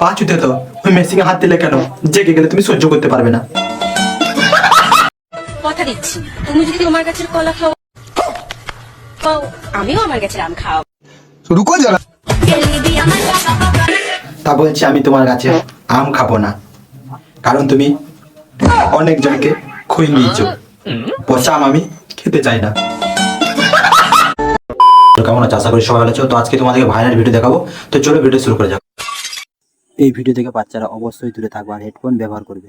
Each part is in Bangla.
পাঁচুতে তো ওই মেশিনে হাত দিলে কেন? জেগে গেলে তুমি সহ্য করতে পারবে না। কথা দিচ্ছি। তুমি যদি তোমার গাছের কলা খাও আমিও আমার গাছের আম খাও রুকো তা বলছি আমি তোমার কাছে আম খাব না। কারণ তুমি অনেক জনকে খুই নিয়েছো। পচা আম আমি খেতে চাই না। তো কেমন আছে? আশা করি সবাই ভালো আছো। তো আজকে তোমাদেরকে ভাইরাল ভিডিও দেখাবো। তো চলো ভিডিও শুরু করে যাও এই ভিডিও থেকে বাচ্চারা অবশ্যই দূরে থাকবে আর হেডফোন ব্যবহার করবে।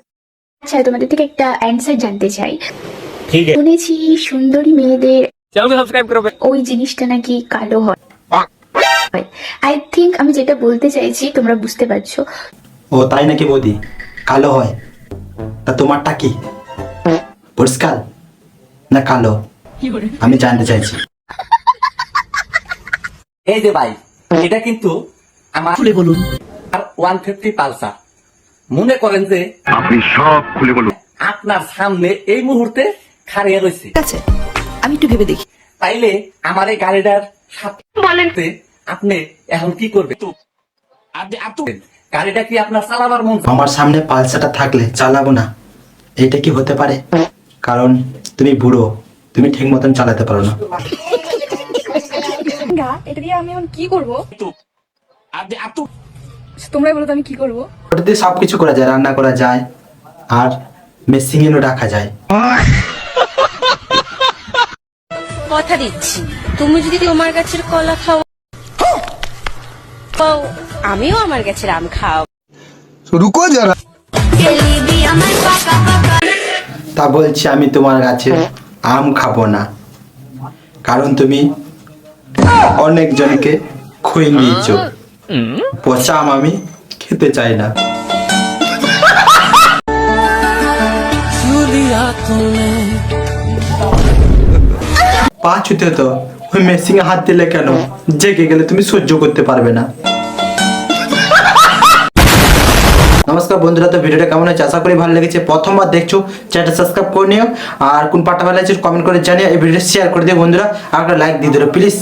আচ্ছা তোমাদের থেকে একটা অ্যান্সার জানতে চাই। ঠিক আছে। শুনেছি সুন্দরী মেয়েদের চ্যানেলকে সাবস্ক্রাইব করবে। ওই জিনিসটা নাকি কালো হয়। আই থিংক আমি যেটা বলতে চাইছি তোমরা বুঝতে পারছ। ও তাই নাকি বৌদি? কালো হয়। তা তোমারটা কি? পরিষ্কার? না কালো? আমি জানতে চাইছি। এই যে ভাই এটা কিন্তু আমার খুলে বলুন। আর ওয়ান ফিফটি পালসার। মনে করেন যে আপনি সব খুলে বলুন। আপনার সামনে এই মুহূর্তে খাড়িয়ে রয়েছে। আছে আমি একটু ভেবে দেখি। তাইলে আমার এই গাড়িটার সাথে বলেন। আপনি এখন কি করবেন? গাড়িটা কি আপনার চালাবার মন? আমার সামনে পালসাটা থাকলে চালাবো না। এটা কি হতে পারে? কারণ তুমি বুড়ো তুমি ঠিক মতন চালাতে পারো না। ঘা এটা দিয়ে আমি এখন কি করব? আচ্ছা, তোমরাই বলো তো আমি কি করব? ওটা দিয়ে করা যায় রান্না করা যায় আর রাখা যায়। কথা দিচ্ছি তুমি যদি তোমার কলা খাও খাও আমিও আমার কাছে আম খাও। রুকো যারা। তা বলছি আমি তোমার গাছের আম খাব না। কারণ তুমি অনেক জনকে খুই নিয়েছ। পচা আম আমি খেতে চাই না। পা ছুতে তো ওই মেশিনে হাত দিলে কেন? জেগে গেলে তুমি সহ্য করতে পারবে না। বন্ধুরা, তো ভিডিওটা কেমন হয়েছে? আশা করি ভালো লেগেছে। প্রথমবার দেখছ, চ্যানেলটা সাবস্ক্রাইব করে নিও। আর কোন পার্টটা ভালো লাগছে কমেন্ট করে জানিও। এই ভিডিওটা শেয়ার করে দিও বন্ধুরা। আর একটা লাইক দিয়ে দিও প্লিজ